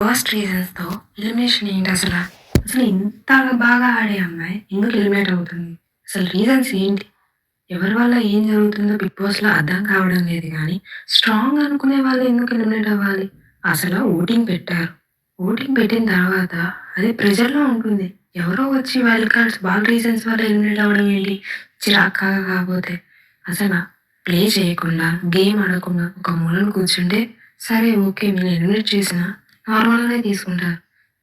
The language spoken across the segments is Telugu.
ఫస్ట్ రీజన్స్‌తో ఎలిమినేషన్ ఏంటి అసలు అసలు ఇంత బాగా ఆడే అమ్మాయి ఎందుకు ఎలిమినేట్ అవుతుంది? అసలు రీజన్స్ ఏంటి? ఎవరి వల్ల ఏం జరుగుతుందో బిగ్ బాస్‌లో అర్థం కావడం లేదు కానీ స్ట్రాంగ్ అనుకునే వాళ్ళు ఎందుకు ఎలిమినేట్ అవ్వాలి? అసలు ఓటింగ్ పెట్టారు. ఓటింగ్ పెట్టిన తర్వాత అది ప్రెజర్లో ఉంటుంది. ఎవరో వచ్చి వైల్డ్ కార్డ్స్ వాళ్ళ రీజన్స్ వల్ల ఎలిమినేట్ అవ్వడం ఏంటి? చిరాకాగా కాకపోతే. అసలు ప్లే చేయకుండా, గేమ్ ఆడకుండా ఒక మూలను కూర్చుంటే సరే ఓకే నేను ఎలిమినేట్ చేసినా నార్మల్‌గానే తీసుకుంటారు.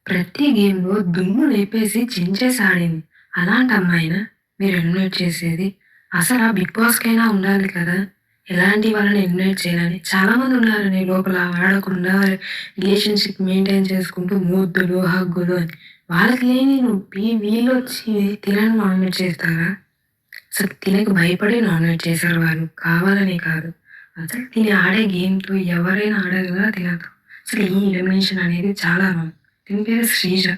ప్రతి గేమ్‌లో దుమ్ము లేపేసి చించేసి ఆడింది. అలాంటి అమ్మాయినా మీరు ఎలిమినేట్ చేసేది? అసల బిగ్ బాస్‌కైనా ఉండాలి కదా! ఎలాంటి వాళ్ళని ఎలిమినేట్ చేయాలని. చాలామంది ఉన్నారని లోపల ఆడకుండా రిలేషన్‌షిప్ మెయింటైన్ చేసుకుంటూ మూద్దులు హగ్గులు అని. వాళ్ళకి లేని నొప్పి వీళ్ళొచ్చి తినని నామినేట్ చేస్తారా? అసలు తినకి భయపడి నామినేట్ చేశారు వాళ్ళు. కావాలని కాదు. అసలు తిని ఆడే గేమ్‌తో ఎవరైనా ఆడగలరా? తినదు. అసలు ఈ ఎలిమినేషన్ అనేది చాలా రాంగ్. దీని పేరు శ్రీజ.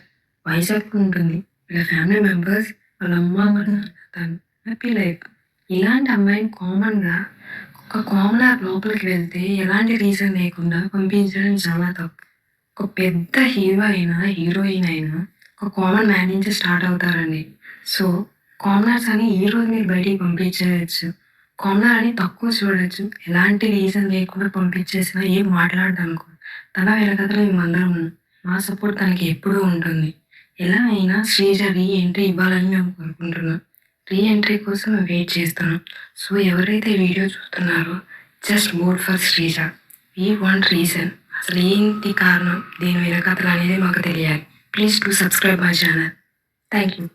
వైజాగ్ ఉంటుంది. వీళ్ళ ఫ్యామిలీ మెంబర్స్ వాళ్ళ అమ్మ, తను హ్యాపీ లైఫ్. ఇలాంటి అమ్మాయిని కామన్‌గా ఒక కామనర్ లోపలికి వెళ్తే ఎలాంటి రీజన్ లేకుండా పంపించడం చాలా తప్పు. ఒక పెద్ద హీరో అయినా, హీరోయిన్ అయినా ఒక కామన్ మ్యాన్ నుంచి స్టార్ట్ అవుతారండి. సో, కామనర్స్ అని ఈరోజు మీరు బయటికి పంపించేయచ్చు కామనర్ అని తక్కువ చూడొచ్చు. ఎలాంటి రీజన్ లేకుండా పంపించేసినా ఏం మాట్లాడడానికి తన వెనకాతల మేమందరం మా సపోర్ట్ తనకి ఎప్పుడూ ఉంటుంది. ఎలా అయినా శ్రీజ రీ ఎంట్రీ ఇవ్వాలని మేము కోరుకుంటున్నాం. రీ ఎంట్రీ కోసం మేము వెయిట్ చేస్తున్నాం. సో, ఎవరైతే వీడియో చూస్తున్నారో just board for Sreeja. We want reason. అసలు ఏంటి కారణం? దీని వెనకాతల అనేది మాకు తెలియాలి. Please to subscribe my channel. Thank you.